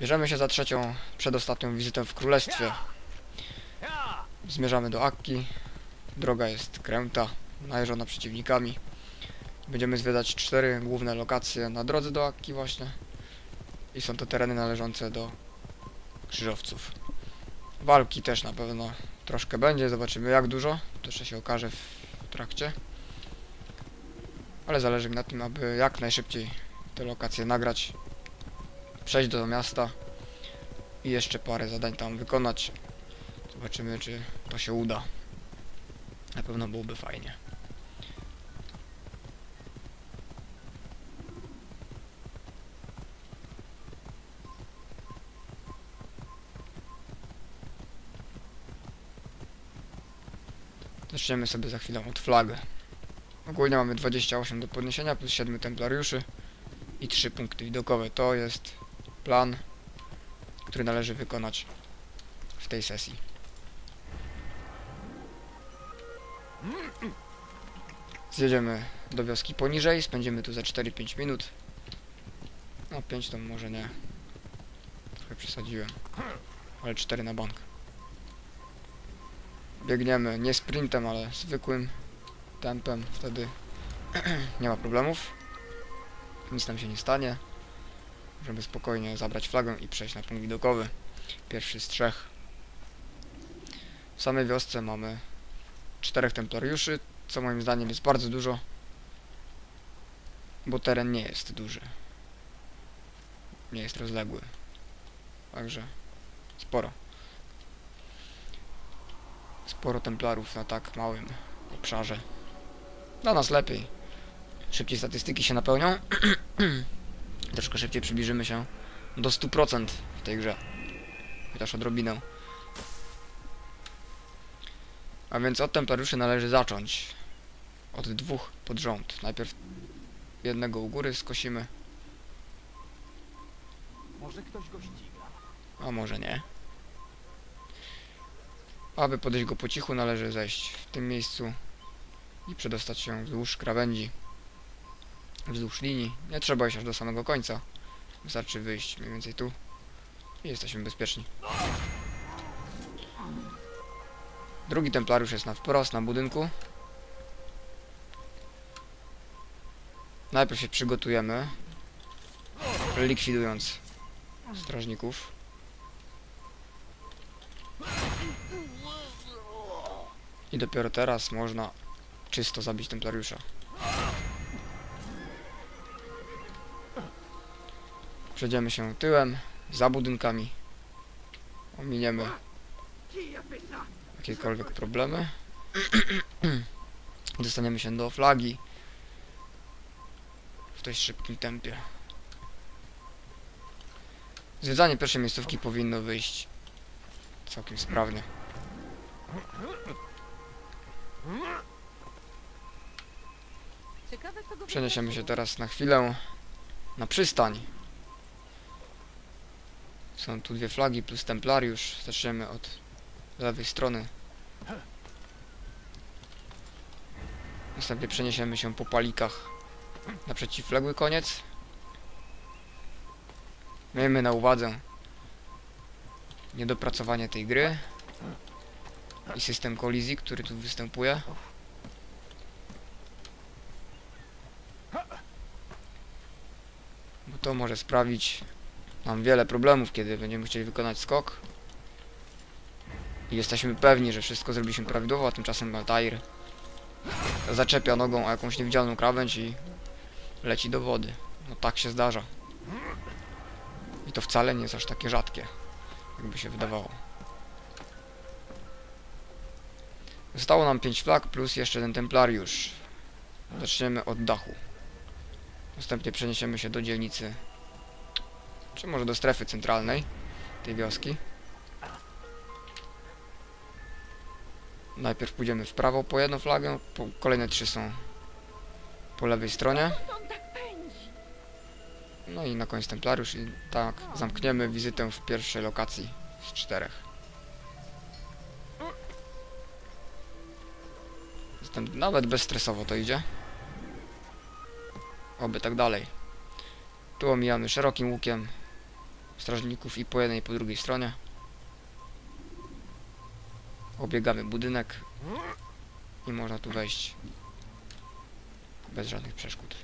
Bierzemy się za trzecią, przedostatnią wizytę w królestwie. Zmierzamy do Akki. Droga jest kręta, najeżona przeciwnikami. Będziemy zwiedzać cztery główne lokacje na drodze do Akki właśnie. I są to tereny należące do krzyżowców. Walki też na pewno troszkę będzie, zobaczymy jak dużo. To jeszcze się okaże w trakcie. Ale zależy mi na tym, aby jak najszybciej te lokacje nagrać. Przejść do miasta i jeszcze parę zadań tam wykonać. Zobaczymy, czy to się uda. Na pewno byłoby fajnie. Zaczniemy sobie za chwilę od flagi. Ogólnie mamy 28 do podniesienia plus 7 templariuszy i 3 punkty widokowe. To jest plan, który należy wykonać w tej sesji. Zjedziemy do wioski poniżej, spędzimy tu za 4-5 minut. No 5 to może nie. Trochę przesadziłem. Ale 4 na bank. Biegniemy nie sprintem, ale zwykłym tempem, wtedy nie ma problemów. Nic nam się nie stanie. Możemy spokojnie zabrać flagę i przejść na punkt widokowy. Pierwszy z trzech. W samej wiosce mamy czterech templariuszy, co moim zdaniem jest bardzo dużo, bo teren nie jest duży. Nie jest rozległy. Także sporo. Sporo templarów na tak małym obszarze. Dla nas lepiej. Szybciej statystyki się napełnią. Troszkę szybciej przybliżymy się do 100% w tej grze. Chociaż odrobinę. A więc od templariuszy należy zacząć. Od dwóch pod rząd. Najpierw jednego u góry skosimy, Może ktoś go ściga? a może nie. Aby podejść go po cichu należy zejść w tym miejscu i przedostać się wzdłuż krawędzi. Wzdłuż linii. Nie trzeba iść aż do samego końca. Wystarczy wyjść mniej więcej tu i jesteśmy bezpieczni. Drugi templariusz jest na wprost na budynku. Najpierw się przygotujemy, likwidując strażników. I dopiero teraz można czysto zabić templariusza. Przejdziemy się tyłem, za budynkami. Ominiemy jakiekolwiek problemy. Dostaniemy się do flagi w dość szybkim tempie. Zwiedzanie pierwszej miejscówki powinno wyjść całkiem sprawnie. Przeniesiemy się teraz na chwilę na przystań. Są tu dwie flagi plus templariusz. Zaczniemy od lewej strony. Następnie przeniesiemy się po palikach na przeciwległy koniec. Miejmy na uwadze niedopracowanie tej gry i system kolizji, który tu występuje. Bo to może sprawić nam wiele problemów, kiedy będziemy chcieli wykonać skok. I jesteśmy pewni, że wszystko zrobiliśmy prawidłowo, a tymczasem Altair zaczepia nogą o jakąś niewidzialną krawędź i leci do wody. No tak się zdarza. I to wcale nie jest aż takie rzadkie, jakby się wydawało. Zostało nam 5 flag plus jeszcze jeden templariusz. Zaczniemy od dachu. Następnie przeniesiemy się do dzielnicy, czy może do strefy centralnej tej wioski. Najpierw pójdziemy w prawo po jedną flagę, po, kolejne trzy są po lewej stronie. No i na koniec templariusz i tak zamkniemy wizytę w pierwszej lokacji z czterech. Zatem nawet bezstresowo to idzie. Oby tak dalej. Tu omijamy szerokim łukiem strażników i po jednej i po drugiej stronie. Obiegamy budynek i można tu wejść bez żadnych przeszkód.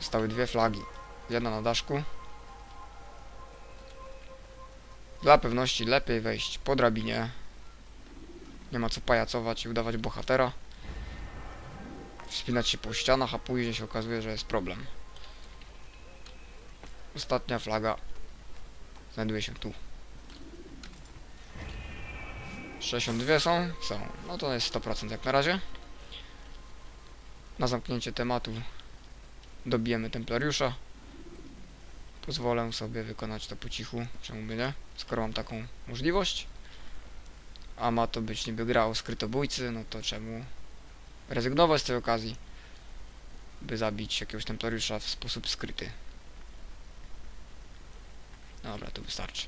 Stały dwie flagi. Jedna na daszku. Dla pewności lepiej wejść po drabinie. Nie ma co pajacować i udawać bohatera. Wspinać się po ścianach, a później się okazuje, że jest problem. Ostatnia flaga znajduje się tu. 62 są? Są. No to jest 100% jak na razie. Na zamknięcie tematu dobijemy Templariusza. Pozwolę sobie wykonać to po cichu, czemu by nie, skoro mam taką możliwość. A ma to być niby gra o skrytobójcy, no to czemu rezygnować z tej okazji, by zabić jakiegoś Templariusza w sposób skryty. Dobra, to wystarczy.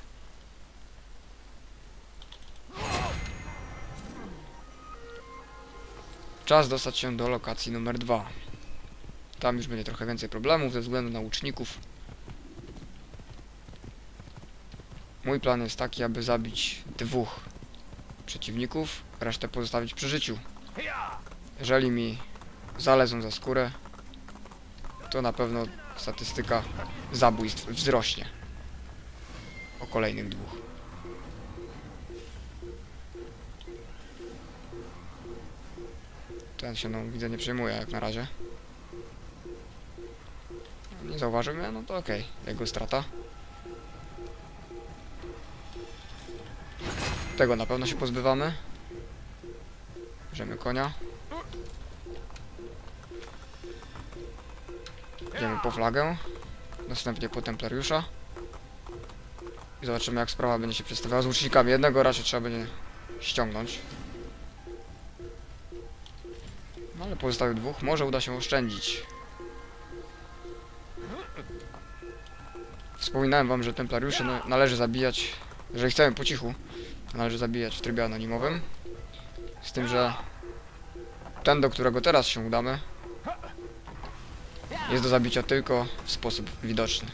Czas dostać się do lokacji numer 2. Tam już będzie trochę więcej problemów ze względu na łuczników. Mój plan jest taki, aby zabić dwóch przeciwników, resztę pozostawić przy życiu. Jeżeli mi zalezą za skórę, to na pewno statystyka zabójstw wzrośnie kolejnych dwóch. Ten się, no, widzę, nie przejmuje jak na razie. Nie zauważył mnie? No to okej, jego strata. Tego na pewno się pozbywamy. Bierzemy konia. Idziemy po flagę. Następnie po Templariusza. I zobaczymy jak sprawa będzie się przedstawiała z łucznikami. Jednego raczej trzeba będzie ściągnąć. No ale pozostałych dwóch może uda się oszczędzić. Wspominałem wam, że Templariuszy na- należy zabijać, jeżeli chcemy po cichu, należy zabijać w trybie anonimowym. Z tym, że ten, do którego teraz się udamy, jest do zabicia tylko w sposób widoczny.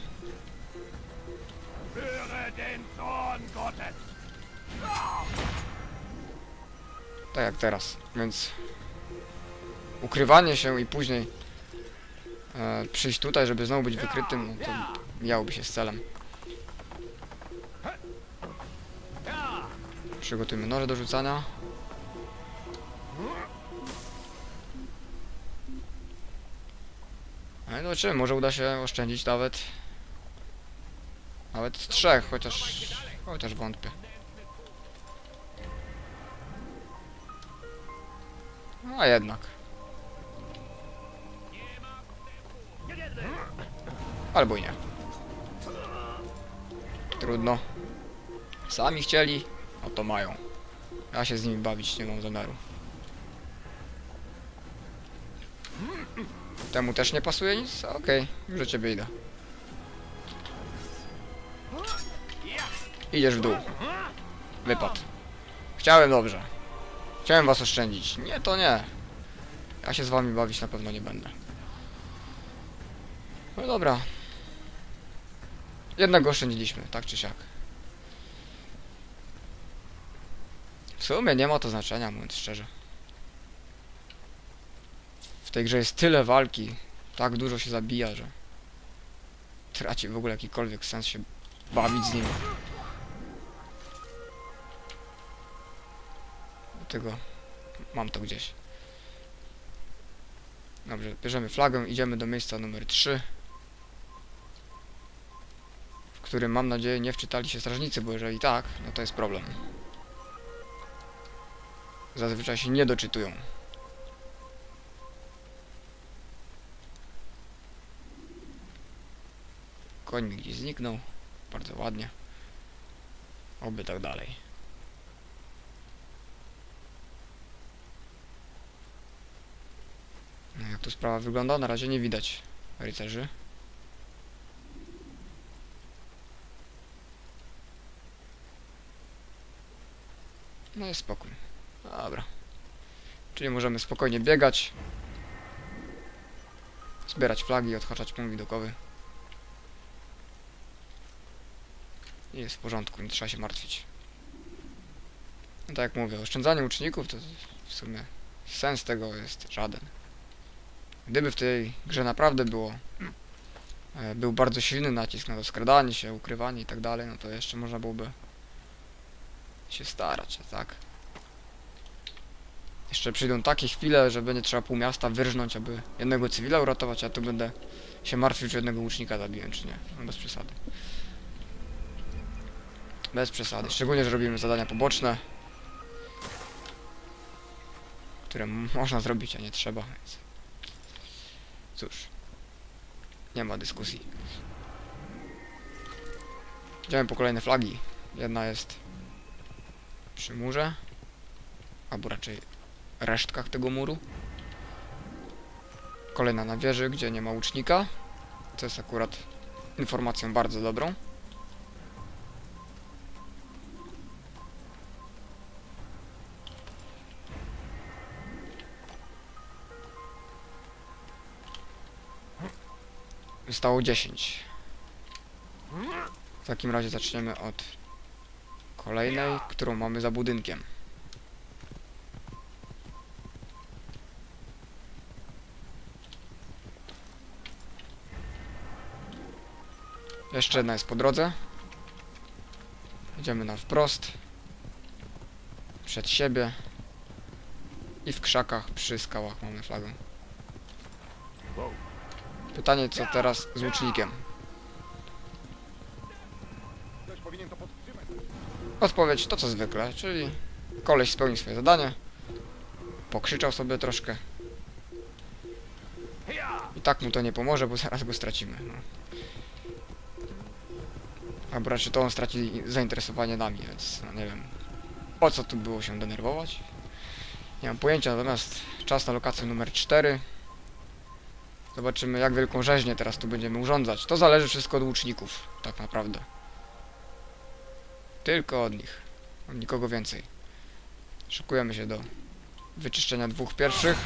Tak jak teraz, więc ukrywanie się i później e, przyjść tutaj, żeby znowu być wykrytym, no to miałoby się z celem. Przygotujmy noże do rzucania. No i może uda się oszczędzić nawet nawet trzech, chociaż chociaż wątpię. A jednak. Albo nie. Trudno. Sami chcieli, no to mają. Ja się z nimi bawić nie mam zamiaru. Temu też nie pasuje nic? Okej, już do ciebie idę. Idziesz w dół. Wypad. Chciałem dobrze. Chciałem was oszczędzić. Nie, to nie. Ja się z wami bawić na pewno nie będę. No dobra. Jednego oszczędziliśmy, tak czy siak. W sumie nie ma to znaczenia, mówiąc szczerze. W tej grze jest tyle walki, tak dużo się zabija, że traci w ogóle jakikolwiek sens się bawić z nim. Dlatego mam to gdzieś. Dobrze, bierzemy flagę, idziemy do miejsca numer 3 w którym mam nadzieję nie wczytali się strażnicy, bo jeżeli tak, no to jest problem. Zazwyczaj się nie doczytują. Koń mi gdzieś zniknął. Bardzo ładnie. Oby tak dalej. Jak tu sprawa wygląda? Na razie nie widać rycerzy. No jest spokój. Dobra. Czyli możemy spokojnie biegać. zbierać flagi i odhaczać punkt widokowy. I jest w porządku, nie trzeba się martwić. No tak jak mówię, oszczędzanie uczników to w sumie sens tego jest żaden. Gdyby w tej grze naprawdę było e, był bardzo silny nacisk na to skradanie się, ukrywanie i tak dalej, no to jeszcze można byłoby się starać, tak? Jeszcze przyjdą takie chwile, że będzie trzeba pół miasta wyrżnąć, aby jednego cywila uratować, a tu będę się martwił, czy jednego łucznika zabiłem, czy nie. No bez przesady. Bez przesady. Szczególnie, że robimy zadania poboczne, które można zrobić, a nie trzeba, więc... Cóż. Nie ma dyskusji. Idziemy po kolejne flagi. Jedna jest przy murze, albo raczej resztkach tego muru. Kolejna na wieży, gdzie nie ma łucznika. To jest akurat informacją bardzo dobrą. Zostało 10. W takim razie zaczniemy od kolejnej, którą mamy za budynkiem. Jeszcze jedna jest po drodze. Idziemy na wprost. Przed siebie. I w krzakach przy skałach mamy flagę. Pytanie co teraz z łucznikiem? Odpowiedź to co zwykle, czyli koleś spełnił swoje zadanie. Pokrzyczał sobie troszkę. I tak mu to nie pomoże, bo zaraz go stracimy. No. Albo raczej to on straci zainteresowanie nami, więc no nie wiem. Po co tu było się denerwować? Nie mam pojęcia, natomiast czas na lokację numer 4. Zobaczymy jak wielką rzeźnię teraz tu będziemy urządzać. To zależy wszystko od łuczników, tak naprawdę. Tylko od nich. Od nikogo więcej. Szykujemy się do wyczyszczenia dwóch pierwszych.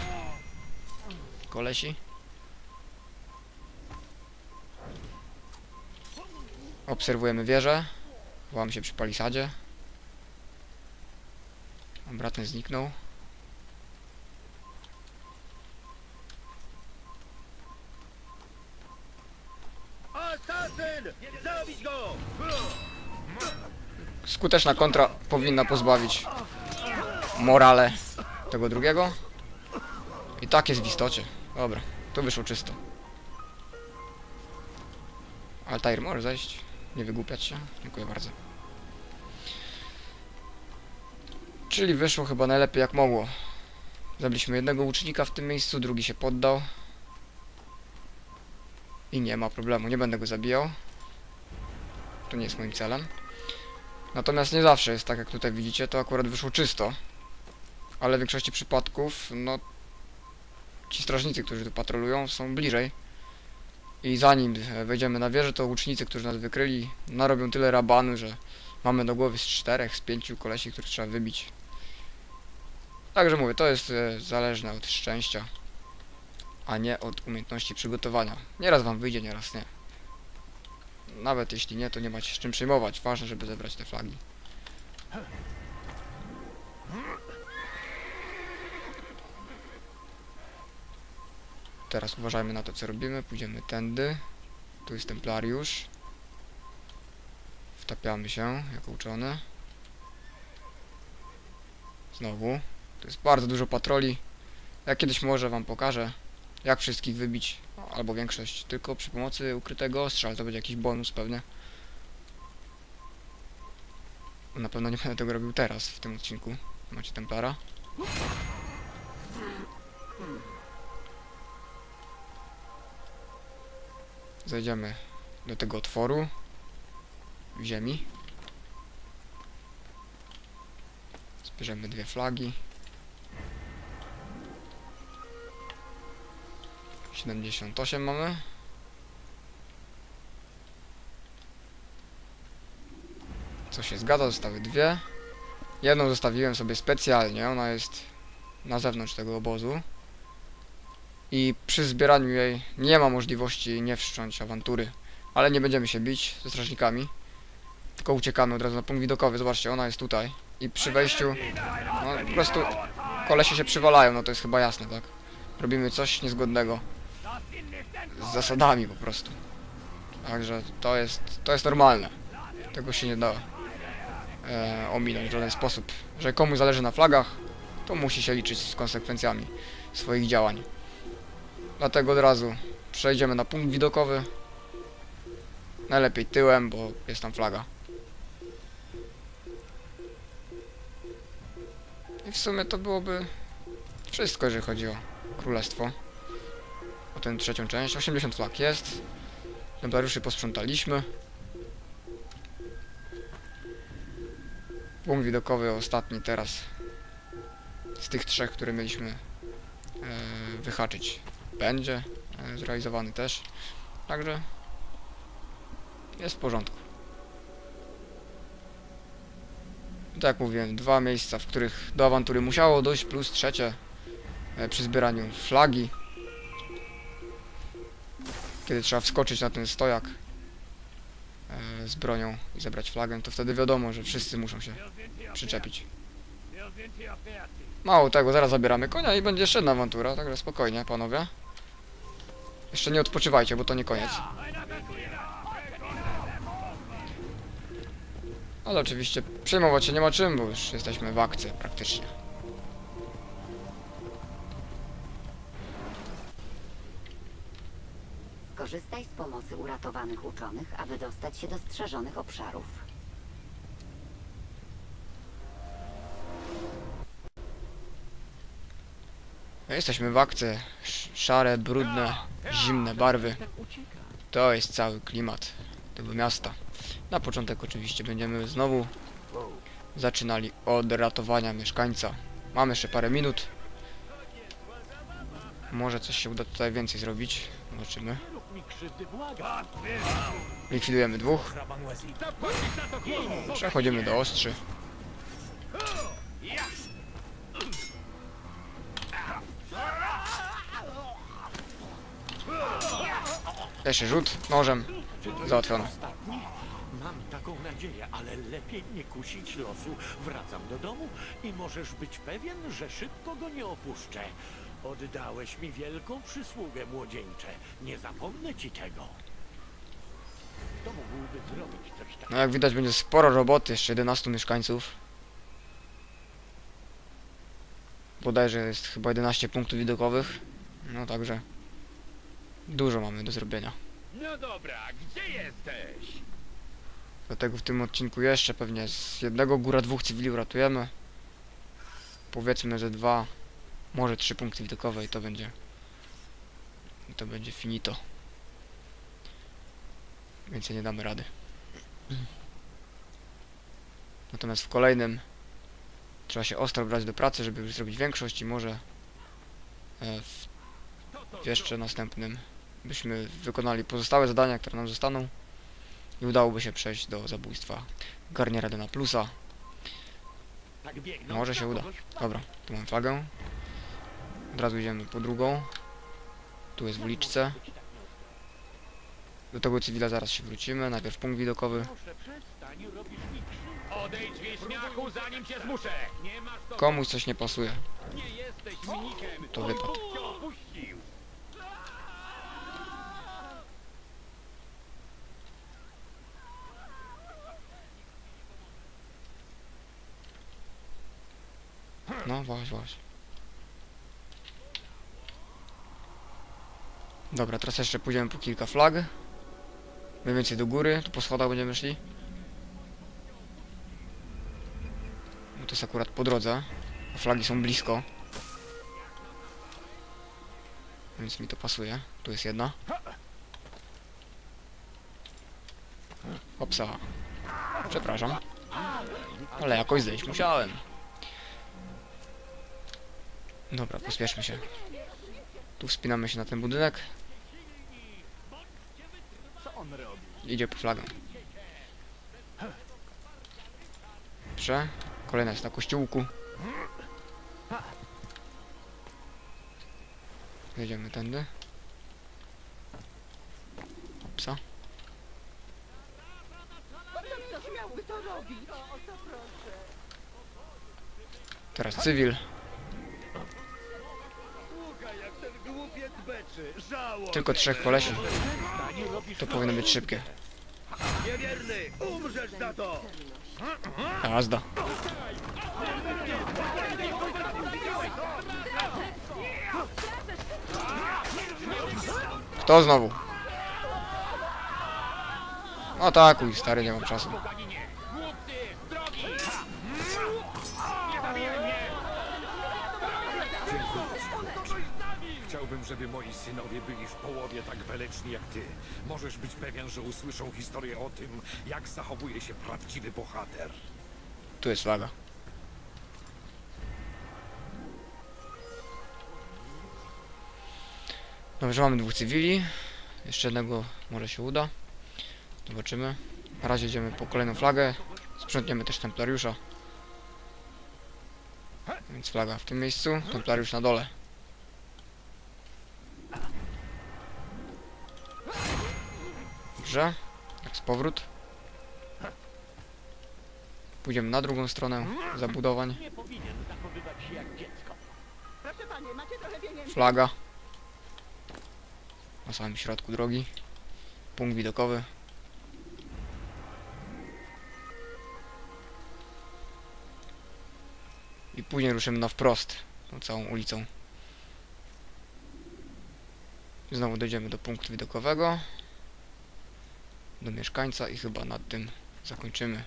Kolesi. Obserwujemy wieżę. Chowamy się przy palisadzie. Dobra, ten zniknął. Asasyn! Zabić go! Skuteczna kontra powinna pozbawić morale tego drugiego. I tak jest w istocie. Dobra, tu wyszło czysto. Altair może zejść. Nie wygłupiać się. Dziękuję bardzo. Czyli wyszło chyba najlepiej jak mogło. Zabiliśmy jednego łucznika w tym miejscu, drugi się poddał. I nie ma problemu, nie będę go zabijał. To nie jest moim celem. Natomiast nie zawsze jest tak, jak tutaj widzicie, to akurat wyszło czysto. Ale w większości przypadków, no... Ci strażnicy, którzy tu patrolują, są bliżej. I zanim e, wejdziemy na wieżę, to łucznicy, którzy nas wykryli, narobią tyle rabanu, że mamy do głowy z czterech, z pięciu kolesi, których trzeba wybić. Także mówię, to jest e, zależne od szczęścia, a nie od umiejętności przygotowania. Nieraz wam wyjdzie, nieraz nie. Nawet jeśli nie, to nie macie z czym przejmować. Ważne, żeby zebrać te flagi. Teraz uważajmy na to, co robimy. Pójdziemy tędy. Tu jest templariusz. Wtapiamy się, jako uczony. Znowu. Tu jest bardzo dużo patroli. Ja kiedyś może wam pokażę, jak wszystkich wybić, albo większość, tylko przy pomocy ukrytego ostrza, ale to będzie jakiś bonus pewnie. Na pewno nie będę tego robił teraz, w tym odcinku. Macie Templara. Zejdziemy do tego otworu w ziemi. Zbierzemy dwie flagi. 78 mamy. Co się zgadza, zostały dwie. Jedną zostawiłem sobie specjalnie, ona jest na zewnątrz tego obozu. I przy zbieraniu jej nie ma możliwości nie wszcząć awantury. Ale nie będziemy się bić ze strażnikami. Tylko uciekamy od razu na punkt widokowy. Zobaczcie, ona jest tutaj. I przy wejściu, no po prostu kolesie się przywalają, no to jest chyba jasne, tak? Robimy coś niezgodnego z zasadami po prostu. Także to jest, to jest normalne. Tego się nie da e, ominąć w żaden sposób. Że komuś zależy na flagach, to musi się liczyć z konsekwencjami swoich działań. Dlatego od razu przejdziemy na punkt widokowy. Najlepiej tyłem, bo jest tam flaga. I w sumie to byłoby wszystko, jeżeli chodzi o królestwo. O tę trzecią część. 80 flag jest. Templariuszy posprzątaliśmy. Punkt widokowy ostatni teraz z tych trzech, które mieliśmy e, wyhaczyć będzie e, zrealizowany też. Także jest w porządku. Tak jak mówiłem, dwa miejsca, w których do awantury musiało dojść, plus trzecie e, przy zbieraniu flagi. Kiedy trzeba wskoczyć na ten stojak e, z bronią i zebrać flagę, to wtedy wiadomo, że wszyscy muszą się przyczepić. Mało tego, zaraz zabieramy konia i będzie jeszcze jedna awantura, także spokojnie, panowie. Jeszcze nie odpoczywajcie, bo to nie koniec. Ale oczywiście przejmować się nie ma czym, bo już jesteśmy w akcji praktycznie. Skorzystaj z pomocy uratowanych uczonych, aby dostać się do strzeżonych obszarów. No, Jesteśmy w akcji. Sz- Szare, brudne, zimne barwy. To jest cały klimat tego miasta. Na początek oczywiście będziemy znowu zaczynali od ratowania mieszkańca. Mamy jeszcze parę minut. Może coś się uda tutaj więcej zrobić. Zobaczymy. Likwidujemy dwóch. Przechodzimy do ostrzy. Jeszcze rzut nożem. Załatwione. Nadzieję, ale lepiej nie kusić losu. Wracam do domu i możesz być pewien, że szybko go nie opuszczę. Oddałeś mi wielką przysługę, młodzieńcze. Nie zapomnę ci tego. Kto mógłby zrobić coś takiego? No jak widać będzie sporo roboty, jeszcze 11 mieszkańców. Bodajże jest chyba 11 punktów widokowych. No także dużo mamy do zrobienia. No dobra, gdzie jesteś? Dlatego w tym odcinku jeszcze pewnie z jednego góra dwóch cywili uratujemy. Powiedzmy, że dwa, może trzy punkty widokowe i to będzie i to będzie finito. Więcej nie damy rady. Natomiast w kolejnym trzeba się ostro brać do pracy, żeby już zrobić większość i może e, w, w jeszcze następnym byśmy wykonali pozostałe zadania, które nam zostaną i udałoby się przejść do zabójstwa Garniera Dena Plusa. Tak Może się uda. Dobra, tu mam flagę. Od razu idziemy po drugą. Tu jest w uliczce. Do tego cywila zaraz się wrócimy. Najpierw punkt widokowy. Komuś coś nie pasuje. To wypad. No, właśnie, właśnie. Dobra, teraz jeszcze pójdziemy po kilka flag. Mniej więcej do góry, tu po schodach będziemy szli. No to jest akurat po drodze. A flagi są blisko. Więc mi to pasuje. Tu jest jedna. Hopsa. Przepraszam. Ale jakoś zejść musiałem. Dobra, pospieszmy się. Tu wspinamy się na ten budynek. Idzie po flagę. Dobrze. Kolejna jest na kościółku. Jedziemy tędy. Opsa. Ktoś miałby Tylko trzech kolesi. To powinno być szybkie. Niewierny, umrzesz za to. Jazda. Kto znowu? Atakuj, stary, nie mam czasu. Chciałbym, żeby moi synowie byli w połowie tak weleczni jak ty. Możesz być pewien, że usłyszą historię o tym, jak zachowuje się prawdziwy bohater. Tu jest flaga. Dobrze, mamy dwóch cywili. Jeszcze jednego może się uda. Zobaczymy. Na razie idziemy po kolejną flagę. Sprzątniemy też templariusza. Więc flaga w tym miejscu, templariusz na dole. Dobrze. Tak z powrót. Pójdziemy na drugą stronę zabudowań. Flaga. Na samym środku drogi. Punkt widokowy. I później ruszymy na wprost. Tą całą ulicą. Znowu dojdziemy do punktu widokowego. Do mieszkańca i chyba nad tym zakończymy.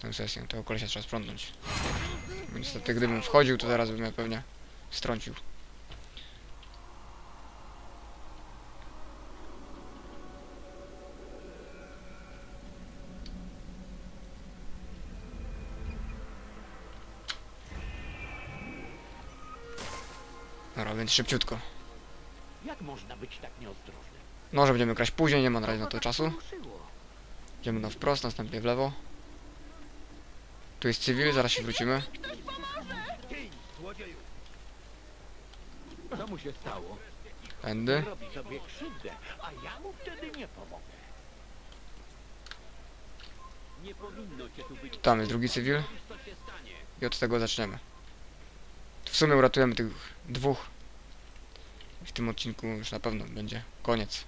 Tę sesję. Tego kolesia trzeba sprzątnąć. Niestety gdybym wchodził, to zaraz bym mnie pewnie strącił. Dobra, więc szybciutko. Jak można być tak nieostrożnym? No, że będziemy kraść później, nie ma na razie na to czasu. Idziemy na wprost, następnie w lewo. Tu jest cywil, zaraz się wrócimy. Co mu się stało? Robi sobie krzywdę, a ja mu wtedy nie pomogę. Nie powinno cię tu być. Tam jest drugi cywil. I od tego zaczniemy. W sumie uratujemy tych dwóch. W tym odcinku już na pewno będzie koniec.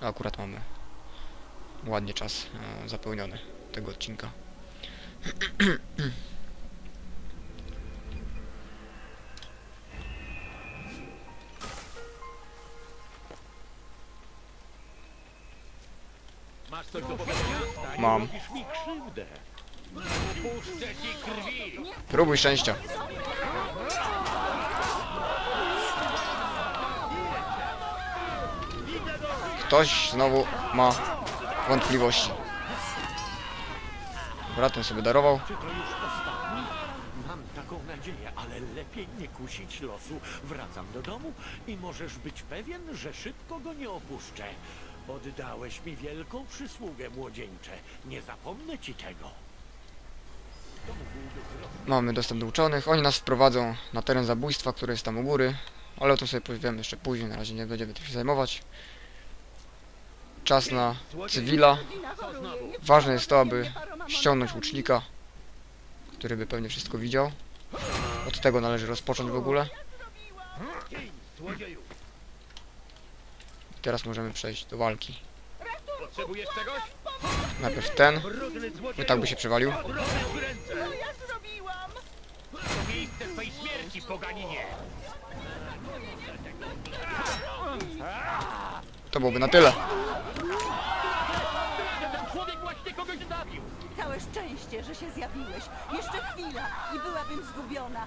Akurat mamy ładnie czas e, zapełniony tego odcinka. Masz coś do powiedzenia? Mam. robisz mi krzywdę. Puszczę ci krwi! Próbuj szczęścia. Ktoś znowu ma wątpliwości. Dobra, ten sobie darował. Mam taką nadzieję, ale lepiej nie kusić losu. Wracam do domu i możesz być pewien, że szybko go nie opuszczę. Oddałeś mi wielką przysługę, młodzieńcze. Nie zapomnę ci tego. Mamy dostęp do uczonych. Oni nas wprowadzą na teren zabójstwa, który jest tam u góry. Ale o tym sobie powiemy jeszcze później. Na razie nie będziemy tym się zajmować. Czas na cywila. Ważne jest to, aby ściągnąć łucznika, który by pewnie wszystko widział. Od tego należy rozpocząć w ogóle. I teraz możemy przejść do walki. Najpierw ten, bo tak by się przewalił. To byłoby na tyle. Ten człowiek właśnie kogoś zabił! Całe szczęście, że się zjawiłeś. Jeszcze chwila i byłabym zgubiona.